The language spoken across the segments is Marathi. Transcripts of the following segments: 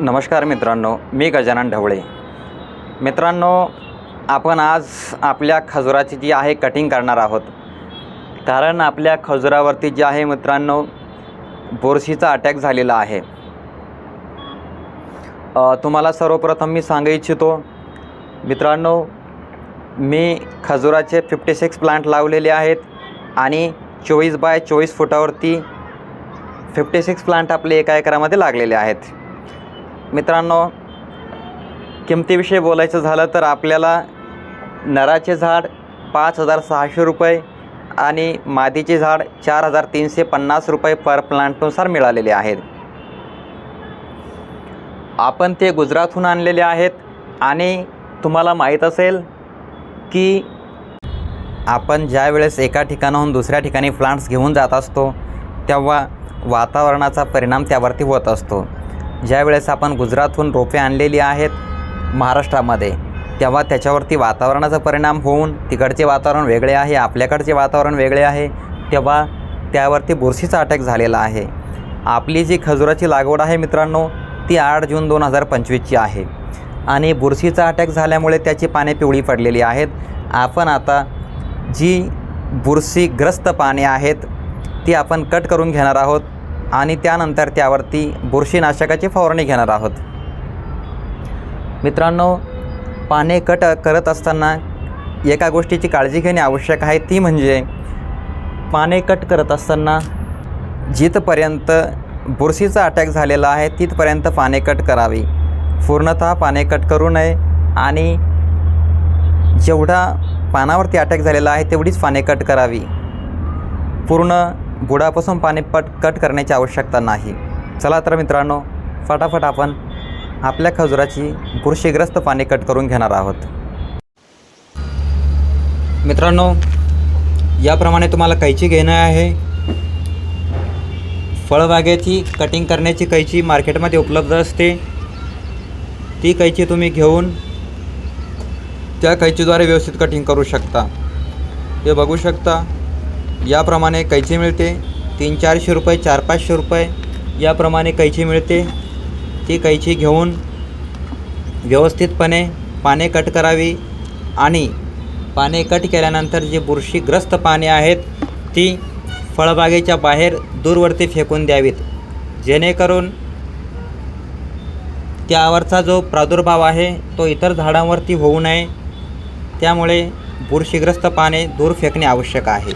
नमस्कार मित्रांनो मी गजानन ढवळे. मित्रांनो आपण आज आपल्या खजुराची जी आहे कटिंग करणार आहोत. कारण आपल्या खजुरावरती जे आहे मित्रांनो बोरशीचा अटॅक झालेला आहे. तुम्हाला सर्वप्रथम मी सांगू इच्छितो मित्रांनो मी खजुराचे फिफ्टी सिक्स प्लांट लावलेले आहेत आणि चोवीस बाय चोवीस फुटावरती फिफ्टी सिक्स प्लांट आपले एका एकरामध्ये लागलेले आहेत. मित्रांनो किमतीविषयी बोलायचं झालं तर आपल्याला नराचे झाड पाच हजार सहाशे रुपये आणि मादीचे झाड चार हजार तीनशे पन्नास रुपये पर प्लांटनुसार मिळालेले आहेत. आपण ते गुजरातहून आणलेले आहेत आणि तुम्हाला माहीत असेल की आपण ज्या वेळेस एका ठिकाणाहून दुसऱ्या ठिकाणी प्लांट्स घेऊन जात असतो तेव्हा वातावरणाचा परिणाम त्यावरती होत असतो. ज्या वेळेस आपण गुजरातहून रोपे आणलेली आहेत महाराष्ट्रामध्ये तेव्हा त्याच्यावरती वातावरणाचा परिणाम होऊन तिकडचे वातावरण वेगळे आहे आपल्याकडचे वातावरण वेगळे आहे तेव्हा त्यावरती बुरशीचा अटॅक झालेला आहे. आपली जी खजुराची लागवड आहे मित्रांनो ती आठ जून दोन हजार पंचवीसची आहे. आणि बुरशीचा अटॅक झाल्यामुळे त्याची पाने पिवळी पडलेली आहेत. आपण आता जी बुरशीग्रस्त पाने आहेत ती आपण कट करून घेणार आहोत. आणि त्यानंतर त्यावरती बुरशीनाशकाची फवारणी घेणार आहोत. मित्रांनो पाने कट करत असताना एका गोष्टीची काळजी घेणे आवश्यक आहे ती म्हणजे पाने कट करत असताना जिथपर्यंत बुरशीचा अटॅक झालेला आहे तिथपर्यंत पाने कट करावी. पूर्णतः पाने कट करू नये आणि जेवढा पानावरती अटॅक झालेला आहे तेवढीच पाने कट करावी. पूर्ण बुडापासून पाणी पट कट करण्याची आवश्यकता नाही. चला तर मित्रांनो फटाफट आपण आपल्या खजुराची बुरशीग्रस्त पाने कट करून घेणार आहोत. मित्रांनो याप्रमाणे तुम्हाला कैची घेणं आहे. फळबागेची कटिंग करण्याची कैची मार्केटमध्ये उपलब्ध असते. ती कैची तुम्ही घेऊन त्या कैचीद्वारे व्यवस्थित कटिंग करू शकता. हे बघू शकता. याप्रमाणे कैची मिळते. तीन चारशे रुपये चार पाचशे रुपये याप्रमाणे कैची मिळते. ती कैची घेऊन व्यवस्थितपणे पाने कट करावी आणि पाने कट केल्यानंतर जी बुरशीग्रस्त पाने आहेत ती फळबागेच्या बाहेर दूरवरती फेकून द्यावीत. जेणेकरून त्यावरचा जो प्रादुर्भाव आहे तो इतर झाडांवरती होऊ नये. त्यामुळे बुरशीग्रस्त पाने दूर फेकणे आवश्यक आहे.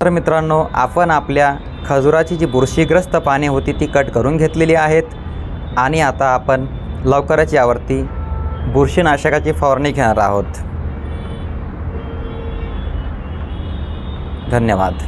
तर मित्रांनो आपण आपल्या खजुराची जी बुरशीग्रस्त पाने होती ती कट करून घेतलेली आहेत. आणि आता आपण लवकरच यावरती बुरशीनाशकाची फवारणी घेणार आहोत. धन्यवाद.